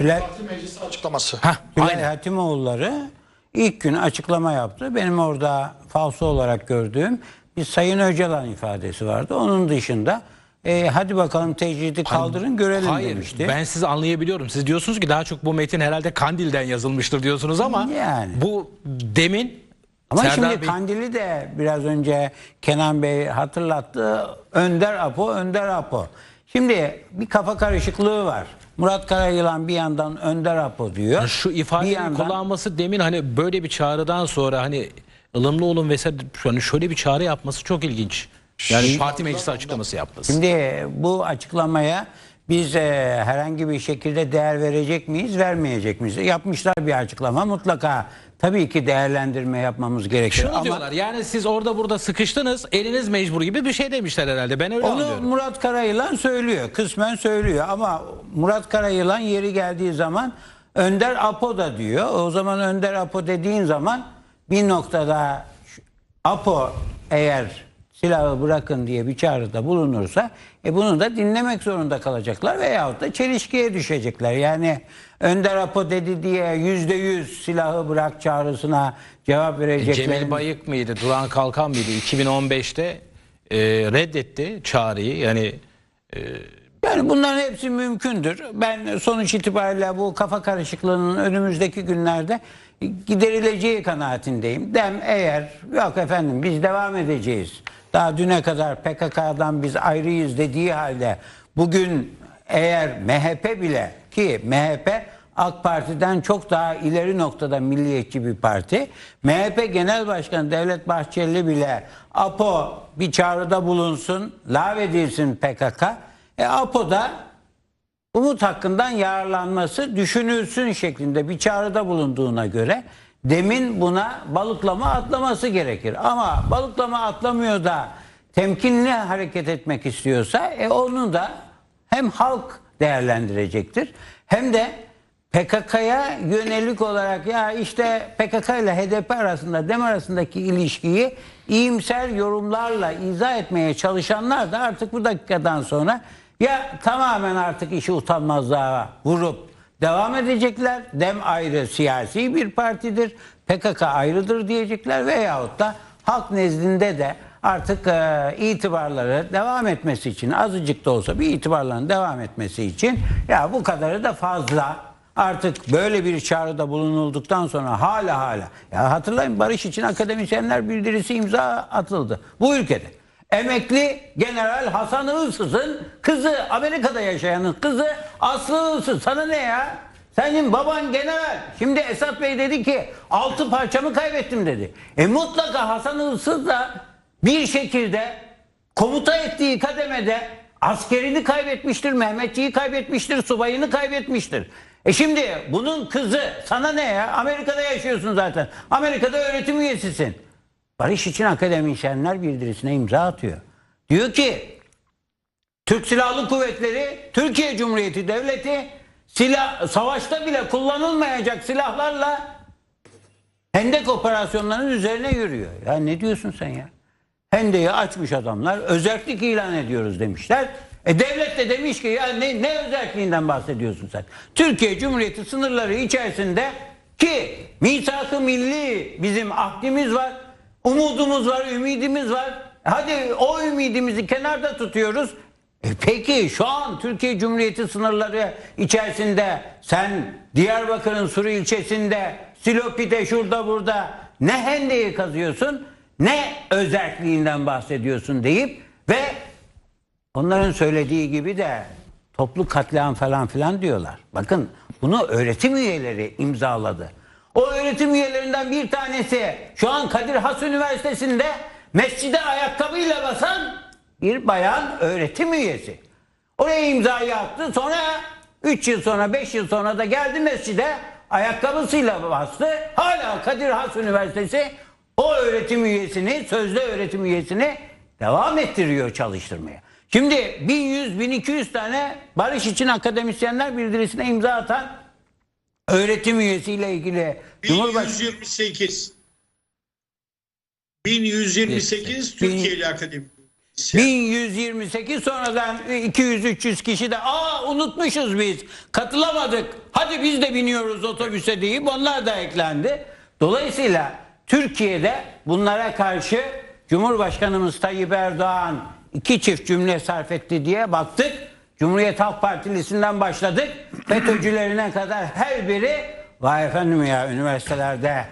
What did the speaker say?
Tülay, Parti meclisi açıklaması. Tülay aynen. Hatimoğulları ilk gün açıklama yaptı. Benim orada falso olarak gördüğüm bir Sayın Öcalan ifadesi vardı. Onun dışında e, hadi bakalım tecridi kaldırın görelim Hayır demişti. ben sizi anlayabiliyorum. Siz diyorsunuz ki daha çok bu metin herhalde Kandil'den yazılmıştır diyorsunuz ama Yani. bu demin Ama Serdar şimdi Bey- Kandil'i de biraz önce Kenan Bey hatırlattı. Önder Apo, Önder Apo. Şimdi bir kafa karışıklığı var. Murat Karayılan bir yandan Önder Apo diyor. şu Bir ifadeyi yandan- kullanması demin hani böyle bir çağrıdan sonra hani ılımlı olun vesaire hani şöyle bir çağrı yapması çok ilginç. Yani parti meclisi açıklaması yapması. Şimdi bu açıklamaya biz e, herhangi bir şekilde değer verecek miyiz, vermeyecek miyiz? Yapmışlar bir açıklama. Mutlaka tabii ki değerlendirme yapmamız gerekir. Şunu Ama diyorlar yani siz orada burada sıkıştınız eliniz mecbur gibi bir şey demişler herhalde ben öyle onu anlıyorum. Murat Karayılan söylüyor. Kısmen söylüyor ama Murat Karayılan yeri geldiği zaman Önder Apo da diyor. O zaman Önder Apo dediğin zaman bir noktada Apo eğer silahı bırakın diye bir çağrıda bulunursa e bunu da dinlemek zorunda kalacaklar veyahut da çelişkiye düşecekler. Yani Önder Apo dedi diye yüzde yüz silahı bırak çağrısına cevap verecekler. Cemil Bayık mıydı Duran Kalkan mıydı 2015'te e, reddetti çağrıyı yani Yani bunların hepsi mümkündür. Ben sonuç itibariyle bu kafa karışıklığının önümüzdeki günlerde giderileceği kanaatindeyim. Dem eğer yok efendim biz devam edeceğiz. Daha düne kadar PKK'dan biz ayrıyız dediği halde bugün eğer MHP bile ki MHP AK Parti'den çok daha ileri noktada milliyetçi bir parti. MHP Genel Başkanı Devlet Bahçeli bile APO bir çağrıda bulunsun, lağvedilsin PKK. E APO da Umut hakkından yararlanması düşünülsün şeklinde bir çağrıda bulunduğuna göre demin buna balıklama atlaması gerekir. Ama balıklama atlamıyor da temkinli hareket etmek istiyorsa e onu da hem halk değerlendirecektir hem de PKK'ya yönelik olarak ya işte PKK ile HDP arasında DEM arasındaki ilişkiyi iyimser yorumlarla izah etmeye çalışanlar da artık bu dakikadan sonra ya tamamen artık işi utanmazlığa vurup devam edecekler. DEM ayrı siyasi bir partidir. PKK ayrıdır diyecekler veyahut da halk nezdinde de artık e, itibarları devam etmesi için azıcık da olsa bir itibarların devam etmesi için ya bu kadarı da fazla artık böyle bir çağrıda bulunulduktan sonra hala hala ya hatırlayın barış için akademisyenler bildirisi imza atıldı bu ülkede. Emekli General Hasan Iğsız'ın kızı Amerika'da yaşayanın kızı Aslı Iğsız sana ne ya? Senin baban general. Şimdi Esat Bey dedi ki altı parçamı kaybettim dedi. E mutlaka Hasan Iğsız da bir şekilde komuta ettiği kademede askerini kaybetmiştir, Mehmetçiyi kaybetmiştir, subayını kaybetmiştir. E şimdi bunun kızı sana ne ya? Amerika'da yaşıyorsun zaten. Amerika'da öğretim üyesisin. Barış için akademisyenler bildirisine imza atıyor. Diyor ki Türk Silahlı Kuvvetleri Türkiye Cumhuriyeti Devleti silah savaşta bile kullanılmayacak silahlarla Hendek operasyonlarının üzerine yürüyor. Ya ne diyorsun sen ya? Hendeyi açmış adamlar. Özellik ilan ediyoruz demişler. E devlet de demiş ki ya ne, ne özelliğinden bahsediyorsun sen? Türkiye Cumhuriyeti sınırları içerisinde ki misak-ı milli bizim ahdimiz var. Umudumuz var, ümidimiz var. Hadi o ümidimizi kenarda tutuyoruz. E peki şu an Türkiye Cumhuriyeti sınırları içerisinde sen Diyarbakır'ın Suru ilçesinde Silopi'de şurada burada ne hendeyi kazıyorsun ne özelliğinden bahsediyorsun deyip ve onların söylediği gibi de toplu katliam falan filan diyorlar. Bakın bunu öğretim üyeleri imzaladı. O öğretim üyelerinden bir tanesi şu an Kadir Has Üniversitesi'nde mescide ayakkabıyla basan bir bayan öğretim üyesi. Oraya imzayı attı. Sonra 3 yıl sonra 5 yıl sonra da geldi mescide ayakkabısıyla bastı. Hala Kadir Has Üniversitesi o öğretim üyesini, sözde öğretim üyesini devam ettiriyor çalıştırmaya. Şimdi 1100-1200 tane barış için akademisyenler bildirisine imza atan öğretim üyesiyle ilgili Cumhurbaşkanı 1128. 1128 Türkiye'li akademi. 1128 sonradan 200-300 kişi de aa unutmuşuz biz katılamadık. Hadi biz de biniyoruz otobüse deyip onlar da eklendi. Dolayısıyla Türkiye'de bunlara karşı Cumhurbaşkanımız Tayyip Erdoğan iki çift cümle sarf etti diye baktık. Cumhuriyet Halk Partilisi'nden başladık. FETÖ'cülerine kadar her biri vay efendim ya üniversitelerde